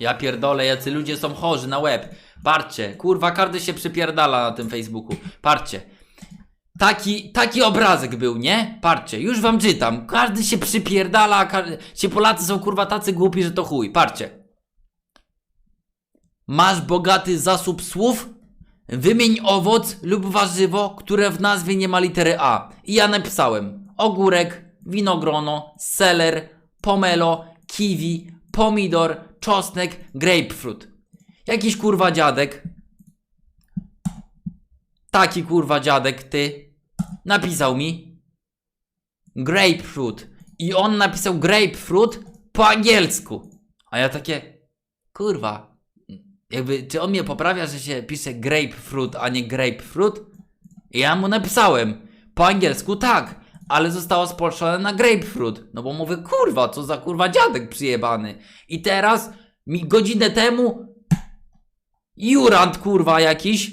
Ja pierdolę, jacy ludzie są chorzy na łeb. Patrzcie, kurwa, każdy się przypierdala na tym Facebooku. Patrzcie. Taki, taki obrazek był, nie? Patrzcie, już wam czytam. Każdy się przypierdala, każdy... ci Polacy są kurwa tacy głupi, że to chuj. Patrzcie. Masz bogaty zasób słów? Wymień owoc lub warzywo, które w nazwie nie ma litery A. I ja napisałem ogórek, winogrono, seler, pomelo, kiwi, pomidor, czosnek, grapefruit. Jakiś kurwa dziadek. Taki kurwa dziadek, ty. Napisał mi grapefruit. I on napisał grapefruit po angielsku. A ja takie, kurwa, jakby, czy on mnie poprawia, że się pisze grapefruit, a nie grapefruit? I ja mu napisałem, po angielsku tak, ale zostało spolszczone na grapefruit. No bo mówię, kurwa, co za kurwa dziadek przyjebany. I teraz, mi godzinę temu, jurant kurwa jakiś,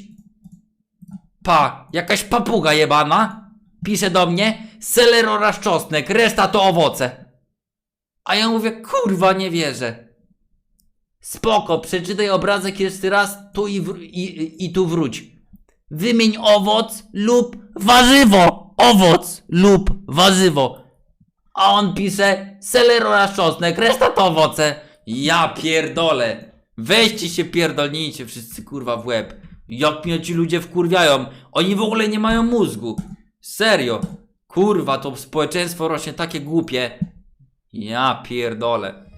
pa, jakaś papuga jebana, pisze do mnie, seler oraz czosnek, reszta to owoce. A ja mówię, kurwa, nie wierzę. Spoko, przeczytaj obrazek jeszcze raz, tu i, i, i tu wróć. Wymień owoc lub warzywo. Owoc lub warzywo. A on pisze seler oraz czosnek, reszta to owoce. Ja pierdolę. Weźcie się pierdolnijcie wszyscy kurwa w łeb. Jak mnie ci ludzie wkurwiają. Oni w ogóle nie mają mózgu. Serio. Kurwa, to społeczeństwo rośnie takie głupie. Ja pierdolę.